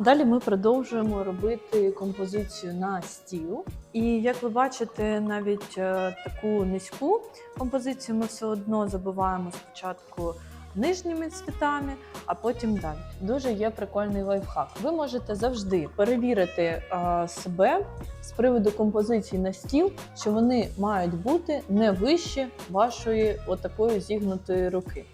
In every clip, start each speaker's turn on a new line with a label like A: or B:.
A: Далі ми продовжуємо робити композицію на стіл. І як ви бачите, навіть е, таку низьку композицію ми все одно забиваємо спочатку нижніми цвітами, а потім далі. Дуже є прикольний лайфхак. Ви можете завжди перевірити е, себе з приводу композиції на стіл, що вони мають бути не вище вашої отакої зігнутої руки.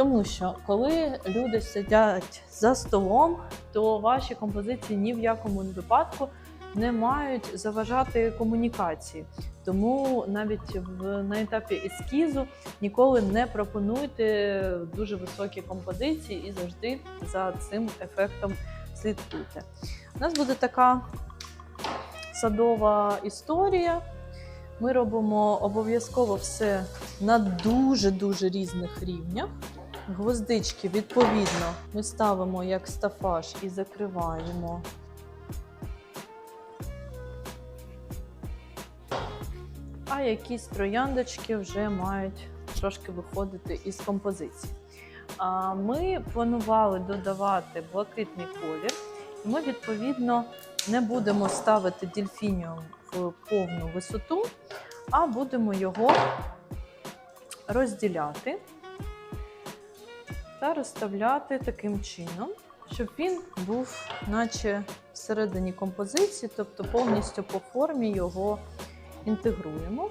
A: Тому що коли люди сидять за столом, то ваші композиції ні в якому випадку не мають заважати комунікації. Тому навіть на етапі ескізу ніколи не пропонуйте дуже високі композиції і завжди за цим ефектом слідкуйте. У нас буде така садова історія. Ми робимо обов'язково все на дуже-дуже різних рівнях. Гвоздички, відповідно, ми ставимо як стафаж і закриваємо. А якісь трояндочки вже мають трошки виходити із композиції. Ми планували додавати блакитний колір, і ми, відповідно, не будемо ставити дельфініум в повну висоту, а будемо його розділяти та розставляти таким чином, щоб він був, наче всередині композиції, тобто повністю по формі його інтегруємо.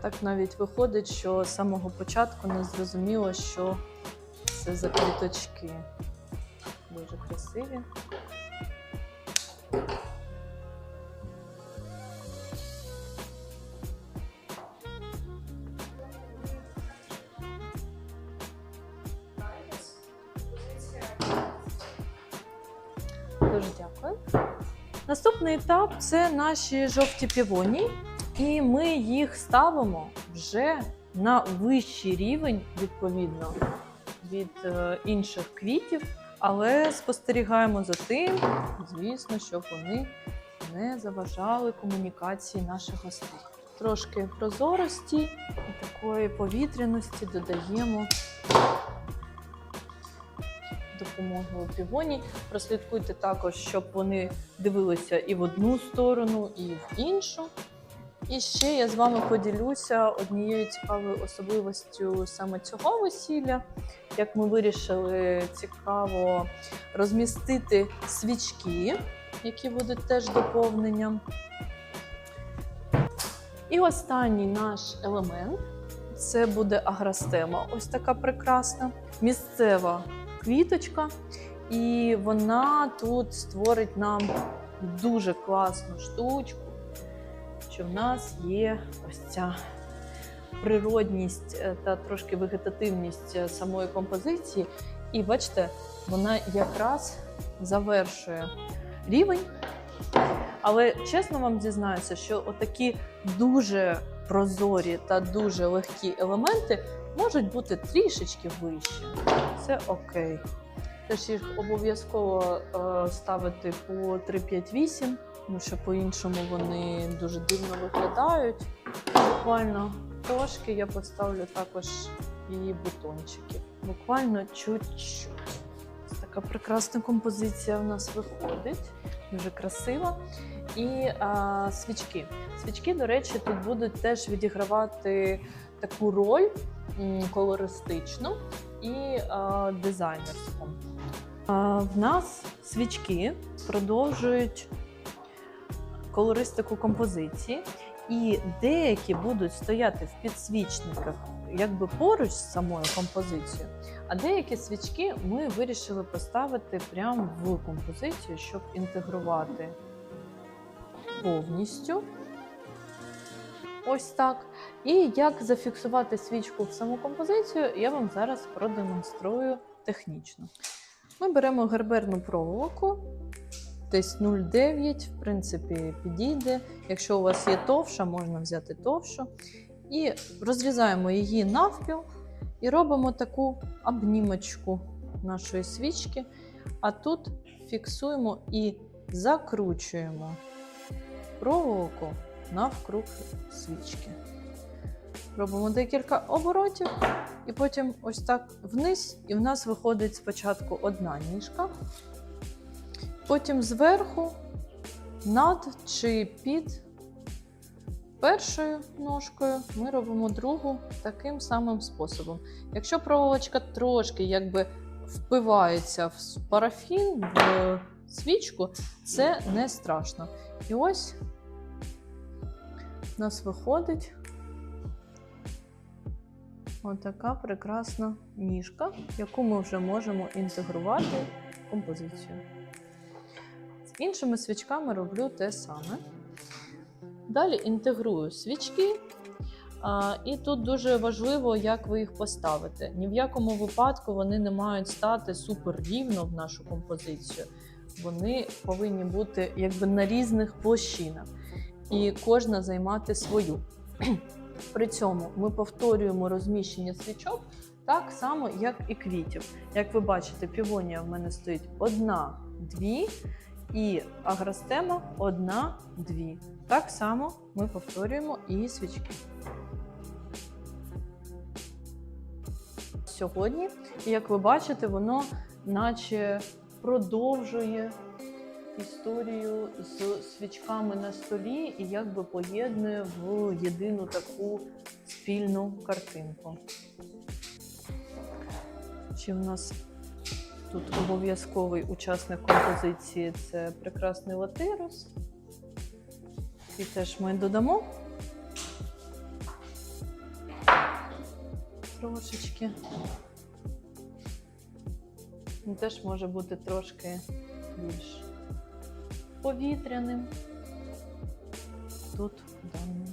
A: Так навіть виходить, що з самого початку не зрозуміло, що це за квіточки. Дуже красиві. Дуже дякую. Наступний етап це наші жовті півоні, і ми їх ставимо вже на вищий рівень, відповідно, від е, інших квітів, але спостерігаємо за тим, звісно, щоб вони не заважали комунікації наших гостей. Трошки прозорості і такої повітряності додаємо допомогою півоні. Прослідкуйте також, щоб вони дивилися і в одну сторону, і в іншу. І ще я з вами поділюся однією цікавою особливостю саме цього весілля. Як ми вирішили цікаво розмістити свічки, які будуть теж доповненням. І останній наш елемент це буде агростема. Ось така прекрасна, місцева квіточка. І вона тут створить нам дуже класну штучку, що в нас є ось ця природність е, та трошки вегетативність е, самої композиції. І бачите, вона якраз завершує рівень. Але чесно вам зізнаюся, що отакі дуже прозорі та дуже легкі елементи можуть бути трішечки вище. Це окей. Теж їх обов'язково е, ставити по 3-5-8, тому що по-іншому вони дуже дивно виглядають. Буквально трошки я поставлю також і бутончики. Буквально чуть-чуть. Ось така прекрасна композиція у нас виходить. Дуже красива. І а, свічки. Свічки, до речі, тут будуть теж відігравати таку роль м, колористичну і а, дизайнерську. В нас свічки продовжують колористику композиції, і деякі будуть стояти в підсвічниках якби поруч з самою композицією, а деякі свічки ми вирішили поставити прямо в композицію, щоб інтегрувати повністю. Ось так. І як зафіксувати свічку в саму композицію, я вам зараз продемонструю технічно. Ми беремо герберну проволоку, десь 0,9, в принципі, підійде. Якщо у вас є товша, можна взяти товшу. І розрізаємо її навпіл і робимо таку обнімочку нашої свічки. А тут фіксуємо і закручуємо проволоку навкруг свічки. робимо декілька оборотів, і потім ось так вниз, і в нас виходить спочатку одна ніжка, потім зверху, над чи під першою ножкою ми робимо другу таким самим способом. Якщо проволочка трошки якби впивається в парафін, в свічку, це не страшно. І ось у нас виходить отака прекрасна ніжка, яку ми вже можемо інтегрувати в композицію. З іншими свічками роблю те саме. Далі інтегрую свічки. А, і тут дуже важливо, як ви їх поставите. Ні в якому випадку вони не мають стати супер рівно в нашу композицію. Вони повинні бути якби на різних площинах, і кожна займати свою. При цьому ми повторюємо розміщення свічок так само, як і квітів. Як ви бачите, півонія в мене стоїть одна, дві, і агростема одна, дві. Так само ми повторюємо і свічки. Сьогодні, як ви бачите, воно наче продовжує історію з свічками на столі і якби поєднує в єдину таку спільну картинку. Ще в нас тут обов'язковий учасник композиції це прекрасний латирус. І теж ми додамо трошечки. Він теж може бути трошки більш повітряним. Тут в даному